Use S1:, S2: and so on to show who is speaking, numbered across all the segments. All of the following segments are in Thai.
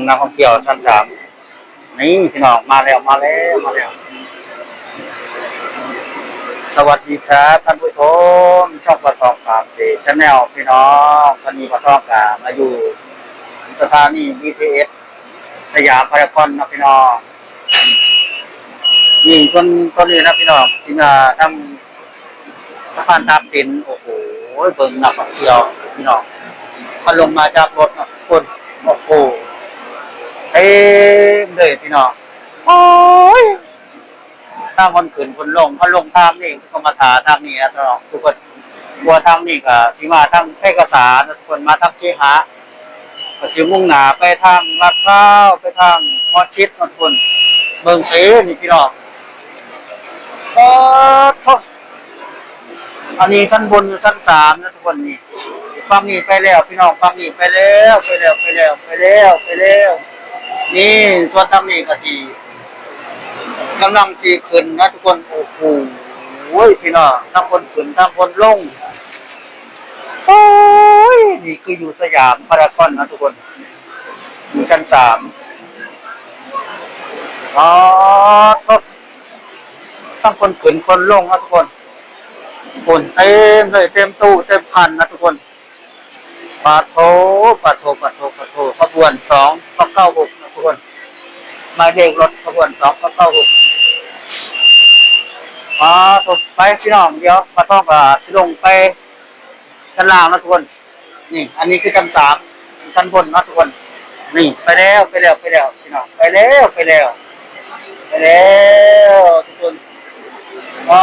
S1: งนักท่องเที่ยวชั้นสามนี่พี่น้องมาแล้วมาแล้วมาแล้ว สวัสดีครับท่านผู้ชมช่องปะทองกามเสชแนลพี่น้องท่านนี้ปะทองกามมาอยู่สถานี BTS สยามพารากอนนะพี่น้องนี่คนคนนี้นะพี่น้องที่มาทำสะพานตากสินโอ้โหเบิ่งนักท่องเที่ยวพี่น้องพอลงมาจากรถนะคนโอ้โหเต็มเลยพี่น้องโอ้ยถ้าคนขึ้นคนลงคนลงทางนี่ก็มาถาทางนี้นะพี่น้องทุกคนบัวทางนี่ก็สิมาทางแพกษานะทุกคนมาทางเคหะก็สิมุ่งหนาไปทางลาดพร้าวไปทางมอชิดนะทุกคนเบิ่งเสนี่พี่น้องโอ้ทษอันนี้ชั้นบนชั้นสามนะทุกคนนี่ฟังนี่ไปแล้ว พี่น้องฟังนี่ไปแล้ว ไปแล้วไปแล้วไปแล้วไปแล้ว นี่ส่วนทางนี้ก็สิกำลังสีขึ้นนะทุกคนโอ้โหพี่น้องทั้งคนขึ้นทั้งคนลงโอ้ยนี่คืออยู่สยามพารากอนนะทุกคนอยู่ชั้นสามอ๋อก็ทั้งคนขึ้นคนลงนะทุกคนคนเต็มเลยเต็มตู้เต็มพันนะทุกคนปาโทปาโทปาโทปาโทขบวนสองเก้าหก ทุกคนหมายเลขรถขบวนสองเก้าหกอ๋อถูกไปพี่น้องเดี๋ยวปลาทองกับสิลงไปชั้นล่างนะทุกคน นี่ อันนี้คือชั้นสามชั้นบนนะทุกคน นี่ ไปแล้วไปแล้วไปแล้วพี่น้องไปแล้วไปแล้วไปแล้วทุกคนอ๋อ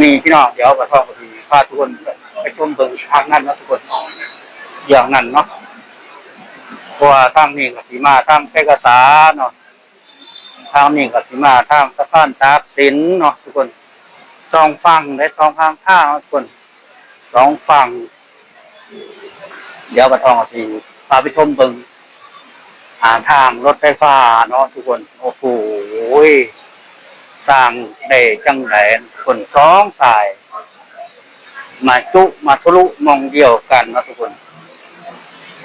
S1: นี่พี่น้องเดี๋ยวปลาทองกับพาทุกคนไปชมเบิ่งทางนั้นนะทุกคนอย่างนั้นเนาะ ราะว่าทางนี้กับสีมาทางเพกษาเนาะทางนี้ก็สิมาทางสะพานตากสินเนาะทุกคนสองฝั่งและสองทางท่าทุกคนสองฝั่ง เดี๋ยวกระทองก็สิพาไปชมเบิงอ่าทางรถไฟฟ้าเนาะทุกคนโอ้โหสร้างได้จังไดทุกคนสองสาย มาจุมาทะลุมองเดียวกันเนาะทุกคน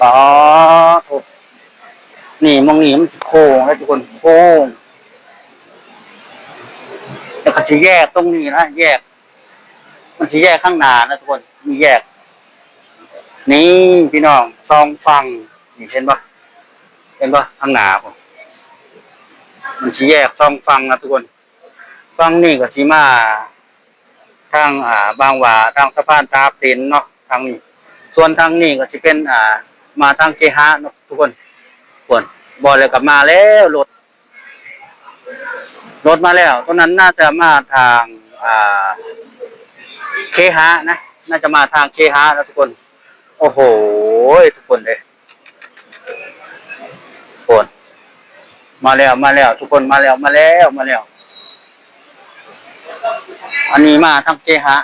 S1: ต่อ ทุกนี่มองนี่มันโค้งแล้วทุกคนโค้งแล้วก็จะแยกตรงนี้นะแยก มันจะแยกข้างหน้านะทุกคนมีแยก นี่พี่น้องซองฟังนี่เห็นปะเห็นปะข้างหน้าผมมันจะแยกซองฟังนะทุกคนฟังนี่ก็สีมาทางอ่า บางหวาทางสะพานตาสินเนาะทางนี้ ส่วนทางนี้ก็จะเป็น อ่า มาทางเกฮะนาะทุกคนควรบอลเลยกลับมาแล้วรถรถมาแล้วตรงนั้นน่าจะมาทางอ่าเคหะนะน่าจะมาทางเคหะแล้วทุกคน โอ้โหทุกคนเลยทุกคนมาแล้วมาแล้ว ทุกคนมาแล้วมาแล้วมาแล้ว อันนี้มาทางเคหะ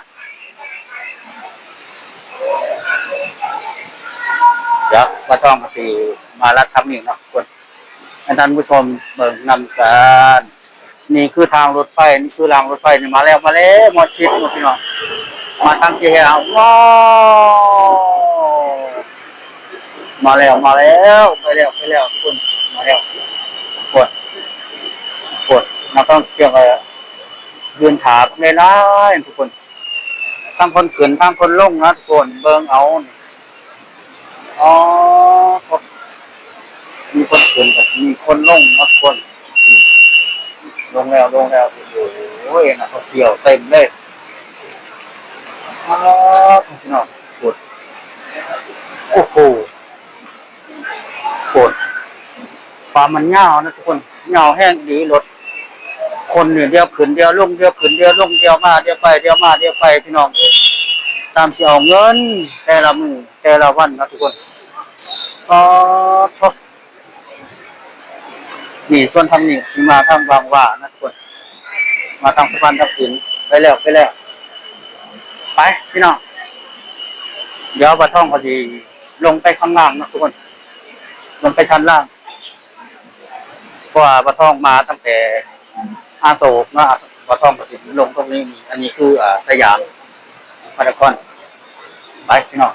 S1: เดี๋ยวมาท่องสิมาลัดทำนี่นะคนให้ท่านผู้ชมเบิ่งนำกันนี่คือทางรถไฟนี่คือรางรถไฟนี่มาแล้วมาแล้วมอชิดมดพี่น้องมาทางเกียร์ว้าวมาแล้วมาแล้วไปแล้วไปแล้วทุกคนมาแล้วปวดปวดนักท่องเที่ยวก็ยืนถาไมเลยนะทุกคนทั้งคนขึ้นทั้งคนลงนะทุกคนเบิ่งเอานี่ อ๋อมีคนขึ้นกับมีคนลงนะทุกคน ลงแล้วลงแล้วโอ้โหนะเขาเที่ยวเต็มเลยอ๋อพี่น้องปวดโอ้โหปวดความมันเงานะทุกคนเงาแห้งดีรถคนเนี่ยเดียวขึ้นเดียวลงเดียวขึ้นเดียวลงเดียวมาเดียวไปเดียวมาเดียวไปพี่น้องตามที่เอาเงิน แต่ละมือแต่ละวันนะทุกคน อ๋อทบนี่ส่วนทางนี้สิมาทางบางว่านะทุกคน มาทางสะพานทับทินไปแล้วไปแล้ว ไปพี่น้อง เดี๋ยวปลาท่องพอดี ลงไปข้างล่างนะทุกคน ลงไปชั้นล่างเพราะว่าปลาท่องมาตั้งแต่อาโศกนะปลาท่องพอดีลงตรงนี้มีอันนี้คืออ่าสยามพารากอนไปพี่น้อง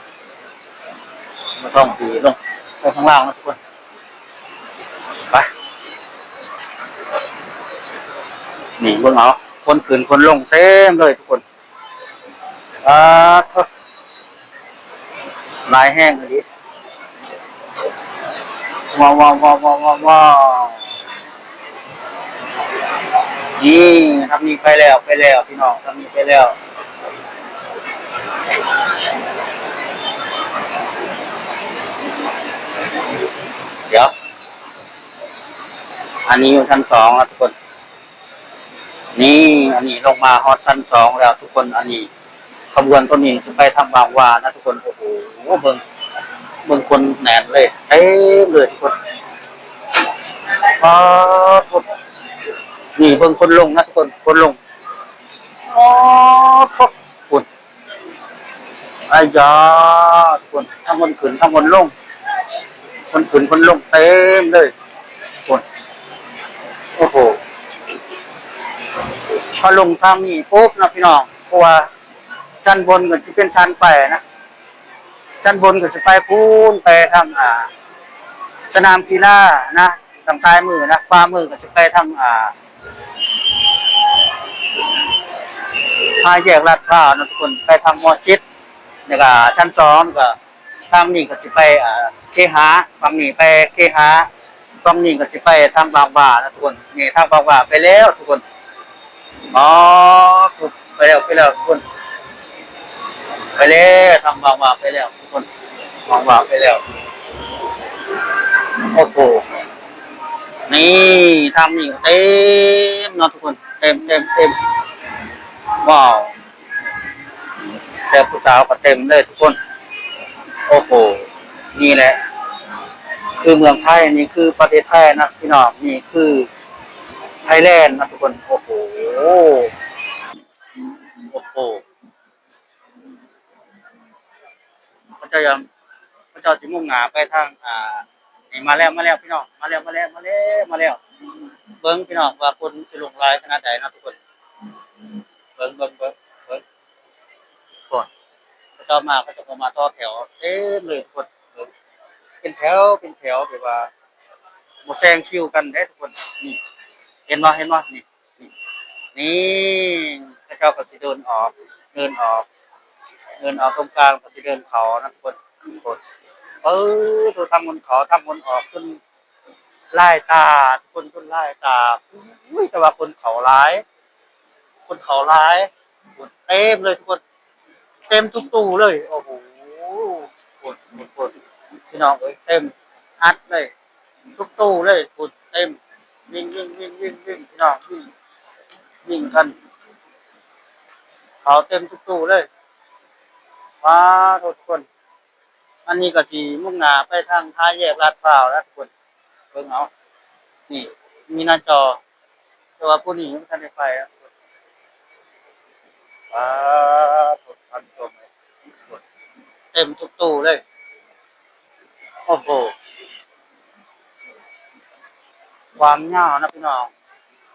S1: ปลาท่องดีลง ไปข้างล่างนะทุกคนไปนี่เบิ่งเอาคนขึ้นคนลงเต็มเลยทุกคนอ่าครับลายแห้งเลยดิว้าวว้าวว้าวว้าวว้าวว้าวนี่ทำนี่ไปแล้วไปแล้วพี่น้องทำนี่ไปแล้ว เดี๋ยว อันนี้อยู่ชั้นสองแล้วทุกคน นี่อันนี้ลงมาฮอตชั้นสองแล้วทุกคนอันนี้ขบวนตัวนี้จะไปทางบางวานะทุกคนโอ้โหเบิ่งเบิ่งคนแหนนเลยเต็มเลยทุกคนพอทุกนี่เบิ่งคนลงนะทุกคนคนลงอ๋อทุกคนอายาทุกคนทั้งคนขึ้นทั้งคนลง คนขึ้นคนลงเต็มเลย โอ้โหพอลงทางนี้ปุ๊บนะพี่น้องเพราะว่าชั้นบนก็จะเป็นชั้นไปนะชั้นบนก็จะไปพูนไปทางอ่า สนามกีฬานะทางซ้ายมือนะขวามือก็จะไปทางอ่าทางแยกลาดพร้าวนะทุกคนไปทางมอชิดนี่ก็ชั้นสองก็ทางนี้ก็สิไปอ่าเคหาฝั่งนี้ไปเคหา ฝั่งนี้ก็สิไปทางบางบ่านะทุกคนนี่ทางบางบ่าไปแล้วทุกคนอ๋อถูกไปแล้วไปแล้วทุกคน ไปแล้วทางบางบ่าไปแล้วทุกคนบางบ่าไปแล้วโอ้โหนี่ทางนี้เต็มนะทุกคนเต็มเต็มเต็มว้าวแต่ผู้สาวก็เต็มเลยทุกคน โอ้โหนี่แหละ คือเมืองไทยนี่คือประเทศไทยนะพี่น้องนี่คือไทยแลนด์นะทุกคนโอ้โหโอ้โหพระเจ้ายังพระเจ้าจิมุ่งหนาไปทาง อ่านี่มาแล้วมาแล้วพี่น้องมาแล้วมาแล้วมาแล้วมาแล้วเบิ้งพี่น้องว่าคนจะลงลายขนาดไหนนะทุกคนเบิ้งเบิ้งเบิ้งเบิ้งก่อนเขาจะมาเขาจะมาต่อแถวเต็มเลยทุกคน เป็นแถวเป็นแถวแบบว่าหมดแซงคิวกันได้ทุกคน นี่ เห็นว่าเห็นว่านี่นี่นี่เจ้าก็สิเดินออกเดินออกเดินออกตรงกลางก็สิเดินเขานะทุกคนทุกคนเออดูทำบนเขาทำบนออกขึ้นไล่ตาทุกคนขึ้นไล่ตาอุ้ยแต่ว่าคนเขาร้าย คนเขาร้ายเต็มเลยทุกคน เต็มทุกตู้เลย โอ้โหปวดปวดปวด พี่น้องเอ้ยเต็มอัดเลย ทุกตู้เลยปวดเต็มวิ่งวิ่งวิ่งวิ่งวิ่งพี่น้องวิ่งวิ่งกันเขาเต็มทุกตู้เลยว้าทุกคน อันนี้ก็สีมุ่งหน้าไปทางท้ายแยกลาดพร้าวแล้วทุกคนเบิ่งเอานี่ มีหน้าจอ แต่ว่าผู้นี้ยังทันได้ไปอะว้าถดพันตัวไหมเต็มทุกตู้เลย โอ้โห ความยาวนะพี่น้อง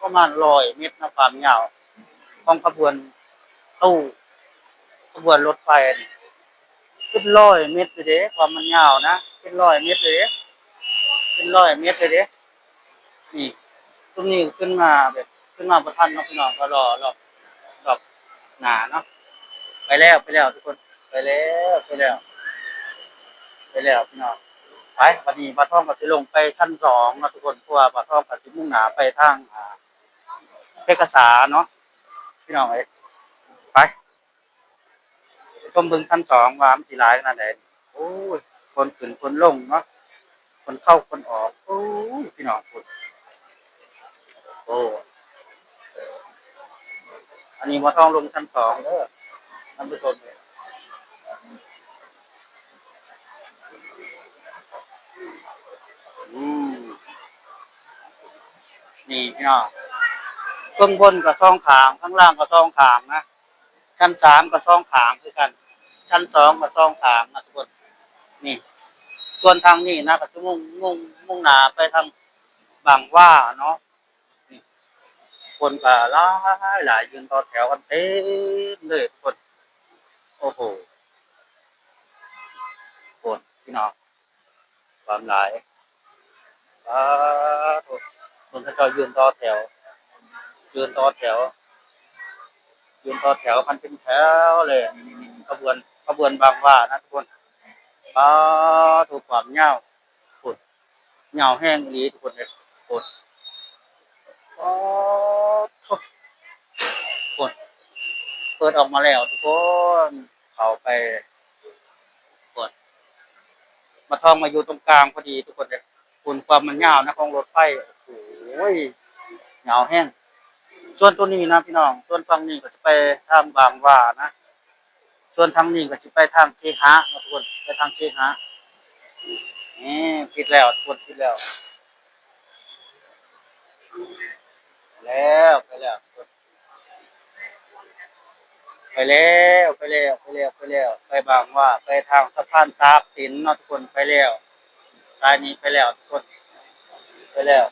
S1: ประมาณร้อยเมตรนะความยาวของขบวนตู้ขบวนรถไฟนี่เป็นร้อยเมตรเลยเด้ความมันยาวนะเป็นร้อยเมตรเลยเด้เป็นร้อยเมตรเลยเด้นี่ตรงนี้ขึ้นมาแบบขึ้นมาประทันเนาะพี่น้องก็รอรอบรอบหนาเนาะไปแล้วไปแล้วทุกคน ไปแล้วไปแล้วไปแล้วพี่น้อง ไปวันนี้ปลาท่องกับสิลงไปชั้นสองนะทุกคนเพราะว่าปลาท่องกับสิมุ่งหนาไปทางเพชรกษาเนาะพี่น้องเอ้ไปชมเบึงชั้นสองว่ามันสีลายขนาดไหนโอ้ยคนขึ้นคนลงเนาะคนเข้าคนออกโอ้ยพี่น้องคุณโอ้อันนี้มาท่องลงชั้นสองเด้อท่านผู้ชมเลย อืมนี่พี่น้องข้างบนกับช่องขางข้างล่างกับช่องขางนะชั้นสามกับช่องขางคือกัน ชั้นสองกับช่องขางนะทุกคนนี่ ส่วนทางนี้นะก็จะมุ่งมุ่งมุ่งหนาไปทางบางว่าเนาะนี่คนก็หลายหลายยืนต่อแถวกันเต็มเลยคนโอ้โหคนพี่น้องความหลาย อ่าโถคนเขาเจะยืนต่อแถว ยืนต่อแถว ยืนต่อแถวมันเป็นแถวเลยนี่ขบวนขบวนบางว่านะทุกคนอ่าถูกความเงาปุดเงาแห้งอีหลีทุกคนเลยปุดอ๋อโถปุดเปิดออกมาแล้วทุกคนเข้าไปปุดมาทองมาอยู่ตรงกลางพอดีทุกคนเลย คุณความมันเงาวนะของรถไฟโอ้ยเงาวแห้ง ส่วนตัวนี้นะพี่น้อง ส่วนฝั่งนี้ก็จะไปทางบางว่านะ ส่วนทางนี้ก็จะไปทางเคหะนะทุกคน ไปทางเคหะนี่คิดแล้วทุกคนคิดแล้ว แล้วไปแล้วไปแล้วไปแล้วไปแล้วไปแล้วไปบางว่าไปทางสะพานตากสินนาะทุกคนไปแล้ว สายนี้ไปแล้วทุกคน ไปแล้ว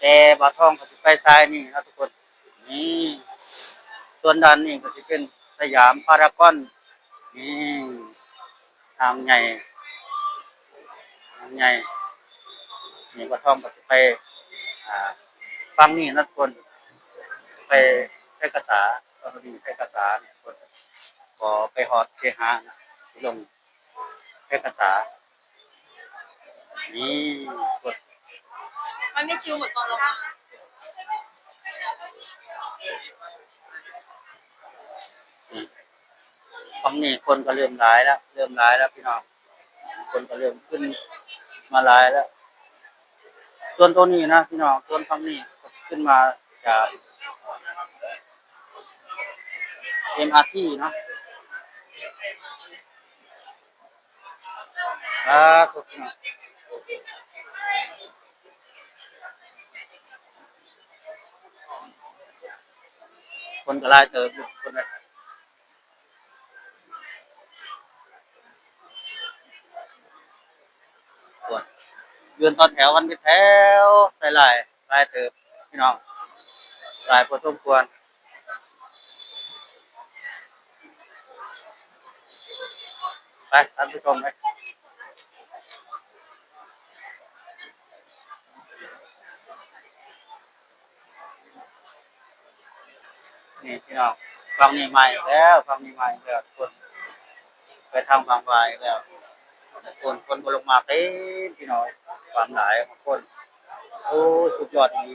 S1: แต่บาทองก็จะไปซ้ายนี่นะทุกคน นี่ส่วนด้านนี้ก็จะเป็นสยามพารากอน นี่ทางใหญ่ทางใหญ่นี่บาทองก็จะไปอ่าฟังนี่นะทุกคน ไปใช้กระสาตอนนี้ใช้กระสาเนี่ยคนพอไปหอดเคหะนะลงใช้กระสา นี่กด
S2: มันไม่ชิวเหมือนตอนเรา
S1: นี่ฝั่งนี้คนก็เริ่มร้ายแล้ว เริ่มร้ายแล้วพี่น้อง คนก็เริ่มขึ้นมาร้ายแล้ว ส่วนตัวนี้นะพี่น้องส่วนฝั่งนี้ขึ้นมาจาก MRT เนาะอ่าขอบคุณ ครับคนก็ไล่เติมอยู่คนละปวดยืนตอนแถวกันเป็นแถวใส่ลายลายเติมพี่น้องลายพอสมควรไปท่านผู้ชมไป นี่พี่น้องฟังนี่ใหม่แล้วฟังนี่ใหม่แล้วคนไปทางบางวายแล้วคนคนก็ลงมาเต็มพี่น้องความหลายของคนโอ้สุดยอดดี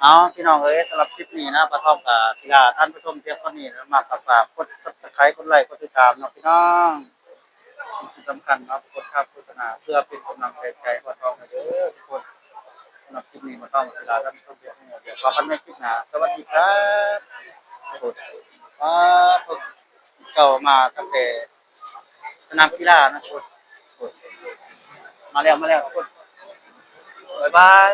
S1: เอาพี่น้องเอ้ยสำหรับคลิปนี้นะประทอมกับศิลาท่านผู้ชมเพียงเท่านี้แล้วมาฝากฝากกดซับสไครต์กดไลค์กดติดตามเนาะพี่น้องสำคัญเนาะกดภาพโฆษณาเพื่อเป็นกำลังใจใจมาทองเด้อทุกคนสำหรับคลิปนี้มาต้องเวลาท่านผู้ชมเดี๋ยวเดี๋ยวพบกันในคลิปหน้าสวัสดีครับ ทุกคนอ่าพวกเก่ามาตั้งแต่สนามกีฬานะทุกคนมาแล้วมาแล้วทุกบ๊ายบาย